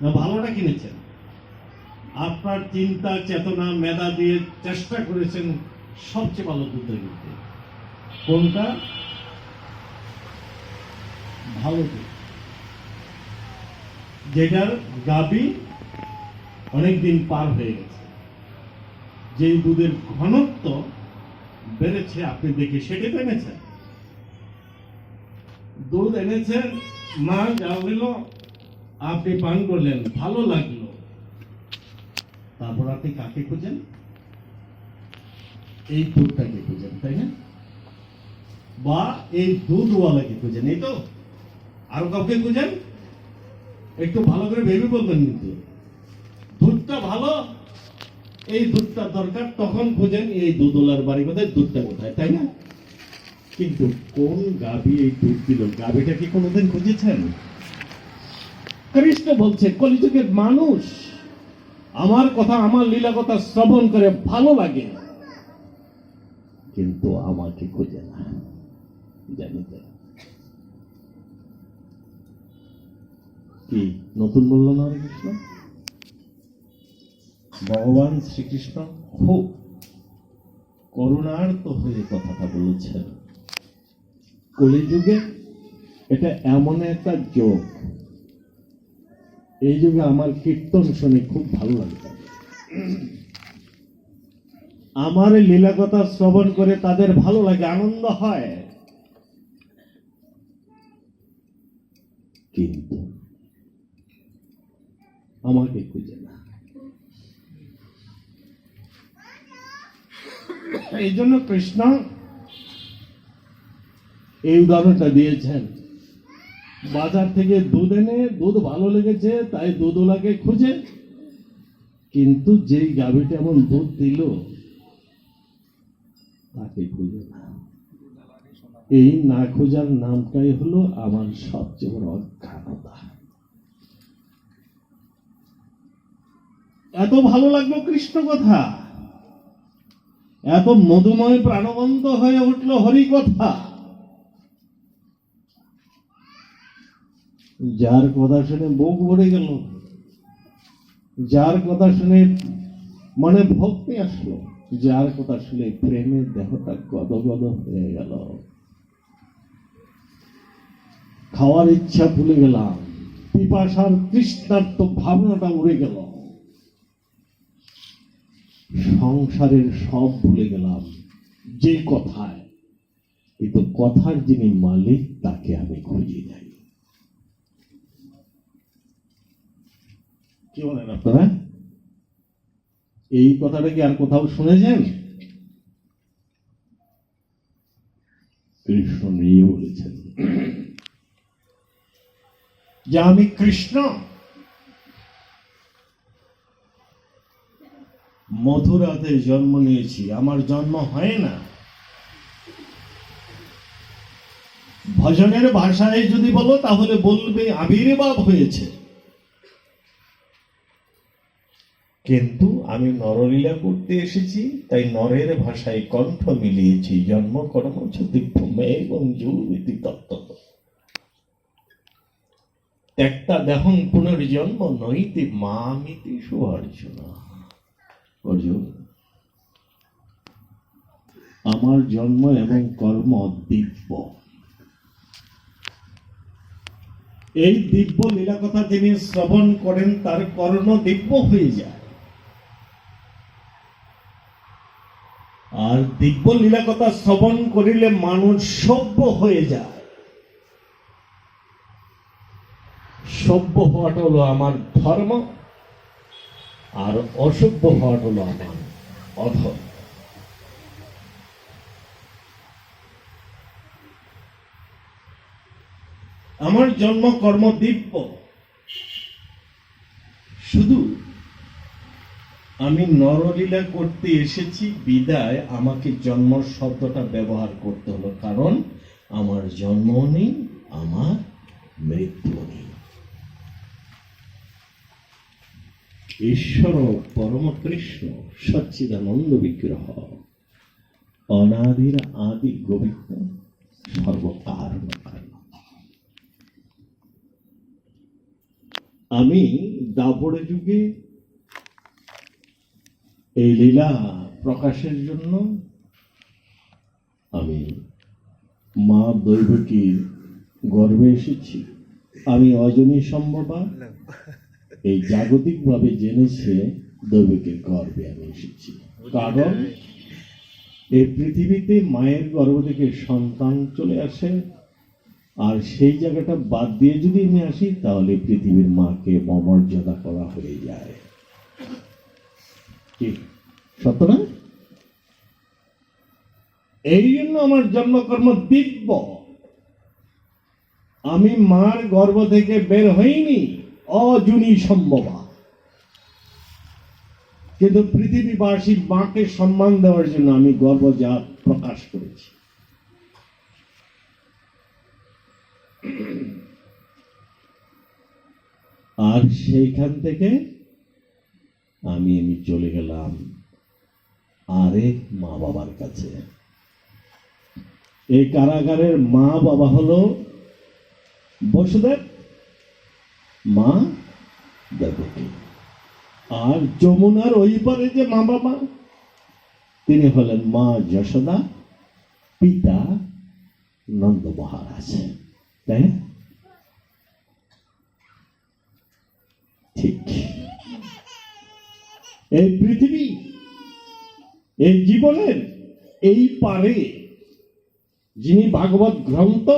না, ভালোটা কিনেছেন। আপনার চিন্তা, চেতনা, মেধা দিয়ে চেষ্টা করেছেন সবচেয়ে ভালো দুধ কিনতে কোনটা? ভালো দুধ। যেটার গাবি অনেকদিন পার হয়ে গেছে। যেই দুধের ঘনত্ব বেড়েছে, আপনি দেখে সেটা এনেছেন। দুধ এনেছেন, মা, যা হইল আপনি পান করলেন, ভালো লাগল। তারপর আপনি কাকে খুঁজেন? এই দুধটাকে খুঁজেন, তাই না? বা এই দুধওয়ালাকে খুঁজেন, এই তো? আরও কাউকে খুঁজেন? একটু ভালো করে ভেবে বলবেন কিন্তু। দুধটা ভালো, এই দুধটা দরকার, তখন খুঁজেন এই দুধওয়ালার বাড়ি কোথায়, দুধটা কোথায়, তাই না? কিন্তু কোন গাভী এই দুধ দিল? গাভীটা কি কোনোদিন খুঁজেছেন? কৃষ্ণ বলছে, কলিযুগের মানুষ আমার কথা, আমার লীলা কথা শ্রবণ করে ভালো লাগে কিন্তু আমাকে খুঁজে না। জানি কি, নতুন বলল না হরে কৃষ্ণ? ভগবান শ্রীকৃষ্ণ খুব করুণার্ত হয়ে কথাটা বলেছেন। কলিযুগে এটা এমন একটা যোগ। এই যুগে আমার কীর্তন শুনে খুব ভালো লাগে। আমার লীলা কথা শ্রবণ করে তাদের ভালো লাগে, আনন্দ হয়। কিন্তু আমাকে খুঁজে না। এই জন্য কৃষ্ণ এই উদাহরণটা দিয়েছেন। বাজার থেকে দুধ এনে, দুধ ভালো লেগেছে, তাই দুধওয়ালাকে খুঁজে। কিন্তু যেই গাভীটা এমন দুধ দিল, তাকে খুঁজে না। এই না খোঁজার নামটাই হলো আমার সবচেয়ে বড় অজ্ঞানতা। এত ভালো লাগল কৃষ্ণ কথা। এত মধুময় প্রাণবন্ত হয়ে উঠল হরি কথা যার কথা শুনে বুক ভরে গেল। যার কথা শুনে মনে ভক্তি আসলো। যার কথা শুনে প্রেমের দেহটা গদগদ হয়ে গেল। খাওয়ার ইচ্ছা ভুলে গেলাম। পিপাসার তৃষ্ণার্ত ভাবনাটা উড়ে গেল। সংসারের সব ভুলে গেলাম যে কথায়। কিন্তু কথার যিনি মালিক, তাকে আমি খুঁজি নাই। কি বলেন আপনারা এই কথাটা কি আর কোথাও শুনেছেন? কৃষ্ণ নিয়ে বলেছেন। যে আমি কৃষ্ণ, মথুরাতে জন্ম নিয়েছি, আমার জন্ম হয় না। ভজনের ভাষায় যদি বলো, তাহলে বলবে আবির্ভাব হয়েছে। কিন্তু আমি নরলীলা করতে এসেছি, তাই নরের ভাষায় কণ্ঠ মিলিয়েছি। জন্ম, কর্ম এবং তত্ত্ব দেহং পুনর্জন্ম নইতে মামিতি সুঅর্জুন অর্জুন। আমার জন্ম এবং কর্ম দিব্য। এই দিব্য লীলা কথা যিনি শ্রবণ করেন, তার কর্ণ দিব্য হয়ে যায়। আর দিব্য লীলা কথা শ্রবণ করিলে মানুষ সভ্য হয়ে যায়। সভ্য হওয়াটা হলো আমার ধর্ম, আর অসভ্য হওয়াটা হলো আমার অধর্ম। আমার জন্ম কর্ম দিব্য। শুধু আমি নরলীলা করতে এসেছি, বিদায়। আমাকে জন্ম শব্দটা ব্যবহার করতে হলো, কারণ আমার জন্ম নেই, আমার মৃত্যু নেই। ঈশ্বর পরম কৃষ্ণ সচ্চিদানন্দ বিগ্রহ, অনাদির আদি গোবিন্দ সর্বকারণ কারণ। আমি দাপড়ে যুগে এই লীলা প্রকাশের জন্য আমি মা দৈবকীর গর্বে এসেছি। আমি অজনী সম্ভবা। এই জাগতিকভাবে জেনেছে দৈবকীর গর্বে আমি এসেছি। কারণ এই পৃথিবীতে মায়ের গর্ভ থেকে সন্তান চলে আসে। আর সেই জায়গাটা বাদ দিয়ে যদি আমি আসি, তাহলে পৃথিবীর মাকে অমর্যাদা করা হয়ে যায়। কি? সত্য না? এই জন্য আমার জন্মকর্ম দিব্য। আমি মার গর্ভ থেকে বের হইনি অজুনি সম্ভবা। কিন্তু পৃথিবীবাসী মাকে সম্মান দেওয়ার জন্য আমি গর্ব যা প্রকাশ করেছি। আর সেইখান থেকে আমি আমি চলে গেলাম আরেক মা বাবার কাছে। এই কারাগারের মা বাবা হলো বসুদেব, মা দেবকী। আর যমুনার ওই পারে যে মা বাবা, তিনি হলেন মা যশোদা, পিতা নন্দ মহারাজ। তাই এই পৃথিবী, এই জীবনের এই পারে, যিনি ভাগবত গ্রন্থ,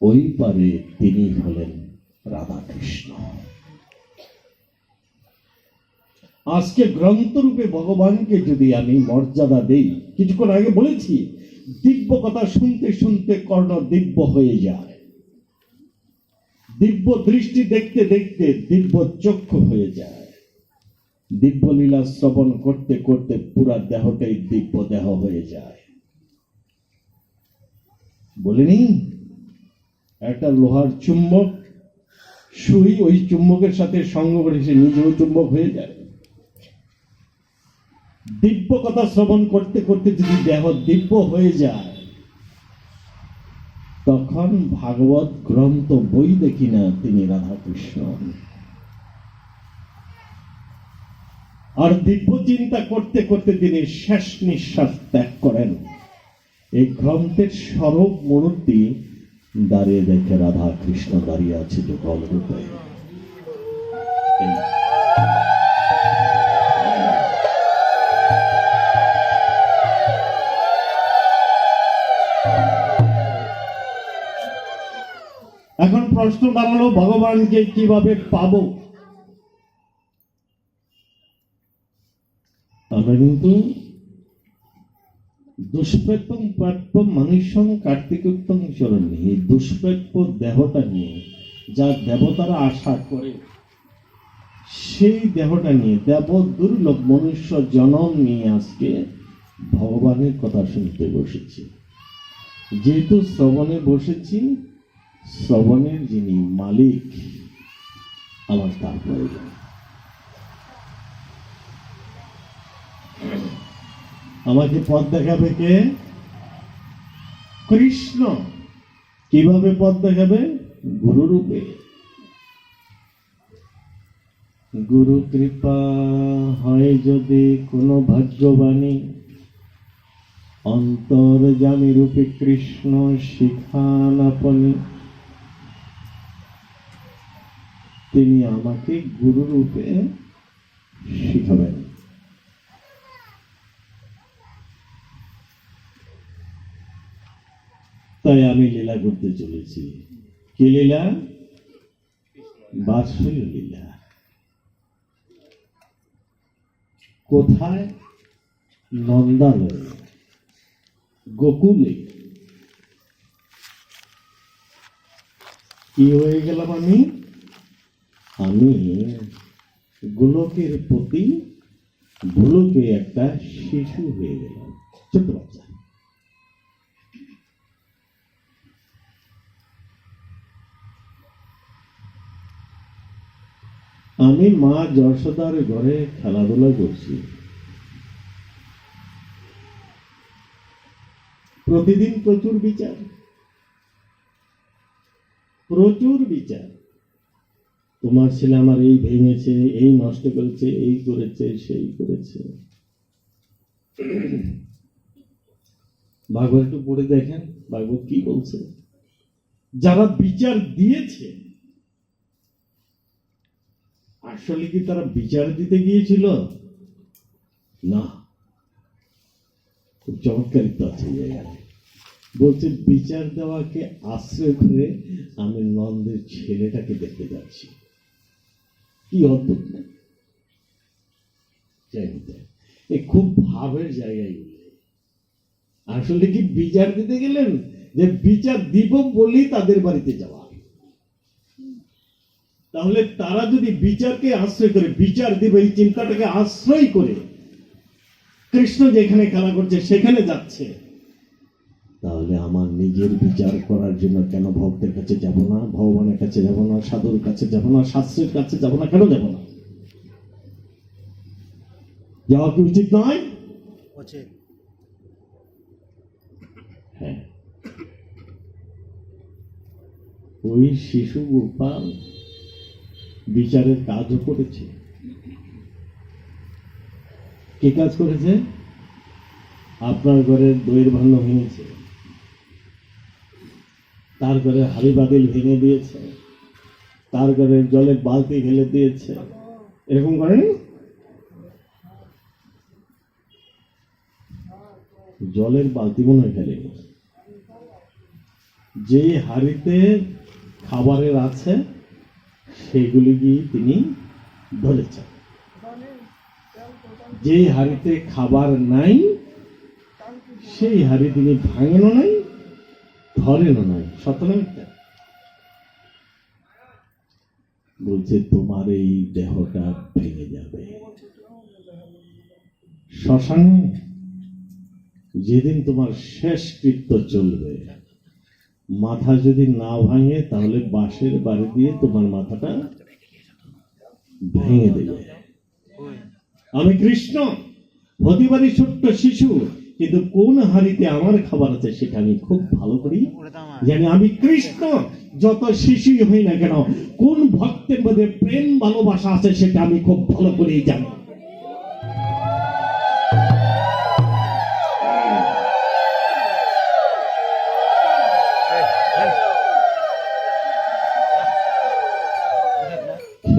ওই পারে তিনি হলেন রাধাকৃষ্ণ। আজকে গ্রন্থরূপে ভগবানকে যদি আমি মর্যাদা দেই, কিছুক্ষণ আগে বলেছি, দিব্য কথা শুনতে শুনতে কর্ণ দিব্য হয়ে যায়। দিব্য দৃষ্টি দেখতে দেখতে দিব্য চক্ষু হয়ে যায়। দিব্য লীলা শ্রবণ করতে করতে পুরা দেহটাই দিব্য দেহ হয়ে যায়। বলিনি? একটা লোহার চুম্বক সুই ওই চুম্বকের সাথে সঙ্গ করে সে নিজেও চুম্বক হয়ে যায়। দিব্য কথা শ্রবণ করতে করতে যদি দেহ দিব্য হয়ে যায়, তখন ভাগবত গ্রন্থ বই দেখি না তিনি রাধাকৃষ্ণ। আর দিব্য চিন্তা করতে করতে তিনি শেষ নিঃশ্বাস ত্যাগ করেন। এই গ্রন্থের স্বরূপ মূর্তি দাঁড়িয়ে দেখে রাধা কৃষ্ণ দাঁড়িয়ে আছে যুগল রূপে। এখন প্রশ্ন দাঁড়াল ভগবানকে কীভাবে পাবো? আমরা কিন্তু দুষ্প্রাপ্যম প্রাপ্যম মানুষম কার্তিকোত্তম চরণ এই দুষ্প্রাপ্য দেহটা নিয়ে যা দেবতারা আশা করে, সেই দেহটা নিয়ে দেব দুর্লভ মনুষ্য জনম নিয়ে আজকে ভগবানের কথা শুনতে বসেছি। যেহেতু শ্রবণে বসেছি, শ্রবণের যিনি মালিক আমার তার আমাকে পথ দেখাবে কে? কৃষ্ণ। কীভাবে পথ দেখাবে? গুরু রূপে গুরু কৃপা হয় যদি কোনো ভাগ্যবাণী, অন্তর জামি রূপে কৃষ্ণ শিখান আপনি। তিনি আমাকে গুরু রূপে শিখাবেন। তাই আমি লীলা করতে চলেছি। কি লীলা? বাৎসল্য লীলা। কোথায়? নন্দালয়ে। গোকুলে। কি হয়ে গেলাম আমি? আমি গোলকের প্রতি গোলকে একটা শিশু হয়ে গেলাম। ছোট বাচ্চা। আমি মা যশোদার ঘরে খেলাধুলা করছি। প্রতিদিন প্রচুর বিচার। প্রচুর বিচার। তোমার ছেলে আমার এই ভেঙেছে, এই নষ্ট করেছে, এই করেছে, সেই করেছে। ভাগবত একটু পড়ে দেখেন, ভাগবত কি বলছে? যারা বিচার দিয়েছে আসলে কি তারা বিচার দিতে গিয়েছিল? না। খুব চমৎকারিত আছে এই বলছে বিচার দেওয়াকে আশ্রয় করে আমি নন্দের ছেলেটাকে দেখতে যাচ্ছি। কি অদ্ভুত। যাই হোক, এ খুব ভাবের জায়গায় আসলে কি বিচার দিতে গেলেন? যে বিচার দিব বলেই তাদের বাড়িতে যাওয়া। তাহলে তারা যদি বিচারকে আশ্রয় করে বিচার দিবে এই চিন্তাটাকে আশ্রয় করে কৃষ্ণ যেখানে খেলা করছে সেখানে যাচ্ছে। তাহলে আমার নিজের বিচার করার জন্য কেন ভক্তের কাছে যাব না? ভগবানের কাছে যাব না? সাধুর কাছে যাব না? শাস্ত্রের কাছে যাব না? কেন যাব না? যাওয়া কি উচিত নয়? হ্যাঁ। ওই শিশু গোপাল বিচারের কাজও করেছে। কি কাজ করেছে? আপনার ঘরের দইয়ের ভাণ্ড ভেঙেছে। তার ঘরে হাড়ি বাতিল ভেঙে দিয়েছে। তার ঘরে জলের বালতি ফেলে দিয়েছে। এরকম করেনি? জলের বালতি মনে হয় ফেলেনি যে হাড়িতে খাবারের আছে সেগুলি তিনি ধরেছেন যে হাড়িতে খাবার নাই, সেই হাড়ি তিনি ভাঙেনও নাই, ধরেনও নাই। না বলছে, তোমার এই দেহটা ভেঙে যাবে। শ্মশানে যেদিন তোমার শেষ কৃত্য চলবে মাথা যদি না ভাঙে, তাহলে বাঁশের বাড়ি দিয়ে তোমার মাথাটা ভেঙে দেবে। আমি কৃষ্ণ হতে পারি ছোট্ট শিশু, কিন্তু কোন হাড়িতে আমার খাবার আছে সেটা আমি খুব ভালো করি। জানি আমি কৃষ্ণ, যত শিশুই হই না কেন, কোন ভক্তের মধ্যে প্রেম ভালোবাসা আছে সেটা আমি খুব ভালো করেই জানি।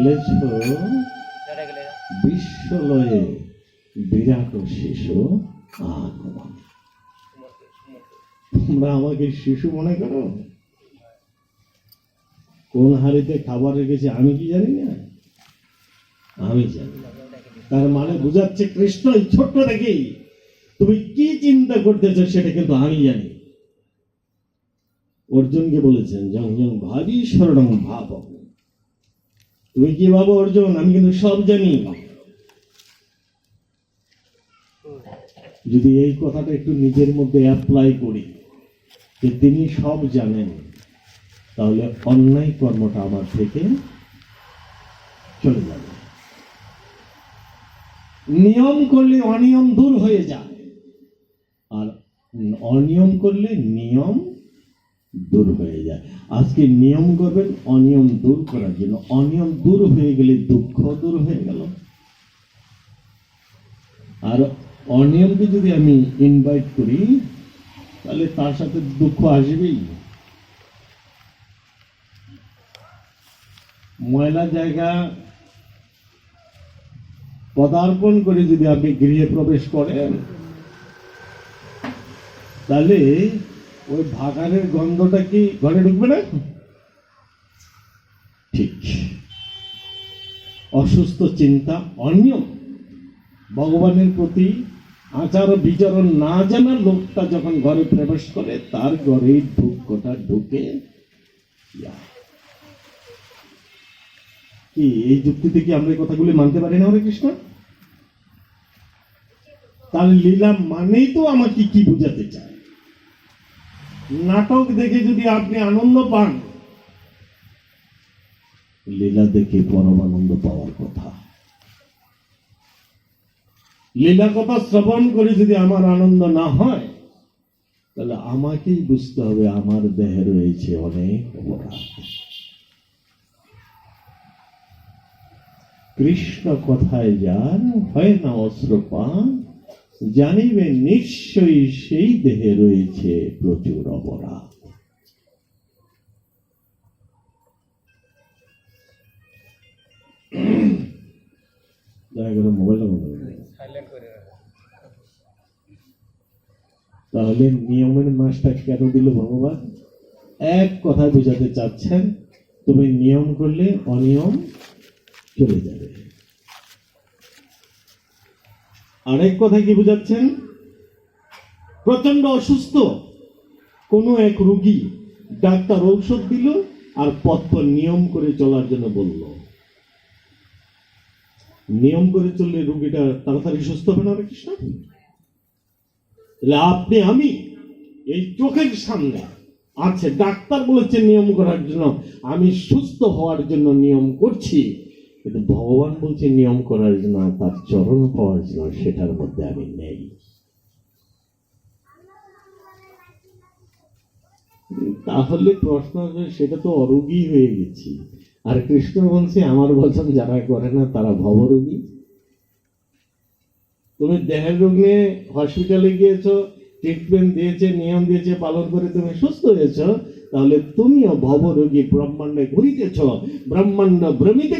খেলেছ বিশ্বলয়ে বিরাট শিশু আগমন। তোমরা আমাকে শিশু মনে করো? কোন হাড়িতে খাবার রেখেছে আমি কি জানি না? আমি জানি তার মানে বুঝাচ্ছে কৃষ্ণ এই ছোট্ট দেখেই তুমি কি চিন্তা করতেছো সেটা কিন্তু আমি জানি। অর্জুনকে বলেছেন জং জং ভাবি স্মরণং ভাব তুমি কি ভাবো অর্জুন? আমি কিন্তু সব জানি। যদি এই কথাটা একটু নিজের মধ্যে অ্যাপ্লাই করি, যে তিনি সব জানেন, তাহলে অন্যায় কর্মটা আমার থেকে চলে যাবে। নিয়ম করলে অনিয়ম দূর হয়ে যায়। আর অনিয়ম করলে নিয়ম দূর হয়ে যায়। আজকে নিয়ম করবেন, অনিয়ম দূর করার জন্য। অনিয়ম দূর হয়ে গেলে দুঃখ দূর হয়ে গেল। আর অনিয়মকে যদি আমি ইনভাইট করি, তাহলে তার সাথে দুঃখ আসবেই। ময়লা জায়গা পদার্পণ করে যদি আপনি গৃহে প্রবেশ করেন, তাহলে ওই ভাগানের গন্ধটা কি ঘরে ঢুকবে না? ঠিক। অসুস্থ চিন্তা অনিয়ম ভগবানের প্রতি আচার বিচরণ না জানা লোকটা যখন ঘরে প্রবেশ করে, তার ঘরে দুঃখটা ঢুকে। কি, এই যুক্তিতে কি আমরা এই কথাগুলি মানতে পারি না, হরে কৃষ্ণ? তার লীলা মানেই তো আমাকে কি বুঝাতে চায়? নাটক দেখে যদি আপনি আনন্দ পান, লীলা দেখে পরম আনন্দ পাওয়ার কথা। লীলা কথা শ্রবণ করে যদি আমার আনন্দ না হয়, তাহলে আমাকেই বুঝতে হবে আমার দেহে রয়েছে অনেক অপরাধ। কৃষ্ণ কথায় যান হয় না অস্ত্রপান জানিবে নিশ্চয়ই সেই দেহে রয়েছে প্রচুর অপরাধ তাহলে নিয়মের মাসটা কেন দিল ভগবান? এক কথা বোঝাতে চাচ্ছেন তুমি নিয়ম করলে অনিয়ম চলে যাবে। আরেক কথা কি বোঝাচ্ছেন? প্রচণ্ড অসুস্থ। কোনো এক রুগী ডাক্তার ঔষধ দিল আর পথ নিয়ম করে চলার জন্য বলল। নিয়ম করে চললে রুগীটা তাড়াতাড়ি সুস্থ হবে না কৃষ্ণ তাহলে আপনি, আমি এই চোখের সামনে আছে, ডাক্তার বলেছে নিয়ম করার জন্য। আমি সুস্থ হওয়ার জন্য নিয়ম করছি। কিন্তু ভগবান বলছে নিয়ম করার জন্য তার চরণ পাওয়ার জন্য সেটার মধ্যে আমি নেই। তাহলে প্রশ্ন সেটা তো অরোগী হয়ে গেছি। আর কৃষ্ণ বলছে, আমার বচন যারা করে না, তারা ভবরোগী। তুমি দেহের রোগ নিয়ে হসপিটালে গিয়েছো ট্রিটমেন্ট দিয়েছে, নিয়ম দিয়েছে, পালন করে তুমি সুস্থ হয়েছো, তাহলে তুমিও ভবরোগী, ব্রহ্মাণ্ডে ঘুরিতেছ, ব্রহ্মাণ্ড ভ্রমিতে